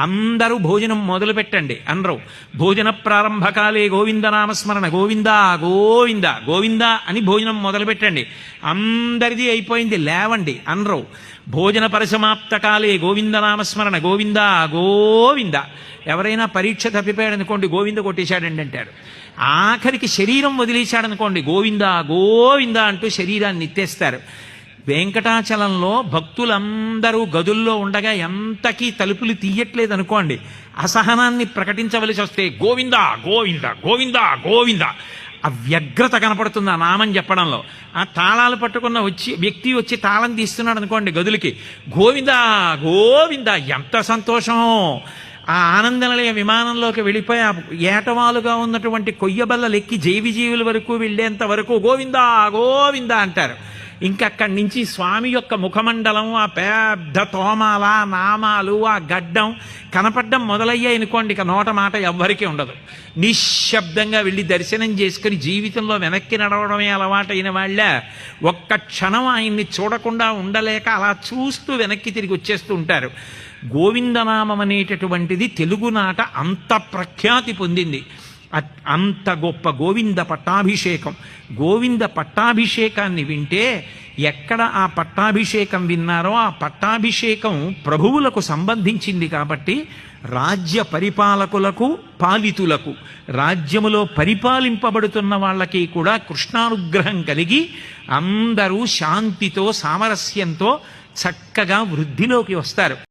అందరూ భోజనం మొదలు పెట్టండి అనరు భోజన ప్రారంభకాలే గోవిందనామస్మరణ. గోవింద గోవింద గోవింద అని భోజనం మొదలు పెట్టండి అందరిది అయిపోయింది. లేవండి. అనరు భోజన పరిసమాప్తకాలే గోవిందనామస్మరణ. గోవింద గోవింద. ఎవరైనా పరీక్ష తప్పిపోయాడు అనుకోండి గోవింద కొట్టేశాడండి అంటాడు. ఆఖరికి శరీరం వదిలేశాడనుకోండి గోవింద గోవింద అంటూ శరీరాన్ని ఎత్తేస్తారు వెంకటాచలంలో భక్తులందరూ గదుల్లో ఉండగా ఎంతకీ తలుపులు తీయట్లేదు అనుకోండి అసహనాన్ని ప్రకటించవలసి వస్తే గోవింద గోవింద గోవింద గోవింద. ఆ వ్యగ్రత కనపడుతుంది ఆ నామం చెప్పడంలో. ఆ తాళాలు పట్టుకున్న వచ్చి వ్యక్తి వచ్చి తాళం తీస్తున్నాడు అనుకోండి గదులకి గోవింద గోవింద ఎంత సంతోషం. ఆ ఆనందనిలయ విమానంలోకి వెళ్ళిపోయి ఆ ఏటవాలుగా ఉన్నటువంటి కొయ్యబల్ల లెక్కి జీవిజీవుల వరకు వెళ్ళేంత వరకు గోవిందా గోవింద అంటారు. ఇంకా అక్కడి నుంచి స్వామి యొక్క ముఖమండలం ఆ పెద్ద తోమాల నామాలు ఆ గడ్డం కనపడ్డం మొదలయ్యాయి అనుకోండి ఇక నోట మాట ఎవ్వరికీ ఉండదు. నిశ్శబ్దంగా వెళ్ళి దర్శనం చేసుకుని జీవితంలో వెనక్కి నడవడమే అలవాటైన వాళ్ళ ఒక్క క్షణం ఆయన్ని చూడకుండా ఉండలేక అలా చూస్తూ వెనక్కి తిరిగి వచ్చేస్తూ ఉంటారు. గోవిందనామం అనేటటువంటిది తెలుగునాట అంత ప్రఖ్యాతి పొందింది. అంత గొప్ప గోవింద పట్టాభిషేకం. గోవింద పట్టాభిషేకాన్ని వింటే ఎక్కడ ఆ పట్టాభిషేకం విన్నారో ఆ పట్టాభిషేకం ప్రభువులకు సంబంధించింది కాబట్టి రాజ్య పరిపాలకులకు పాలితులకు రాజ్యములో పరిపాలింపబడుతున్న వాళ్ళకి కూడా కృష్ణానుగ్రహం కలిగి అందరూ శాంతితో సామరస్యంతో చక్కగా వృద్ధిలోకి వస్తారు.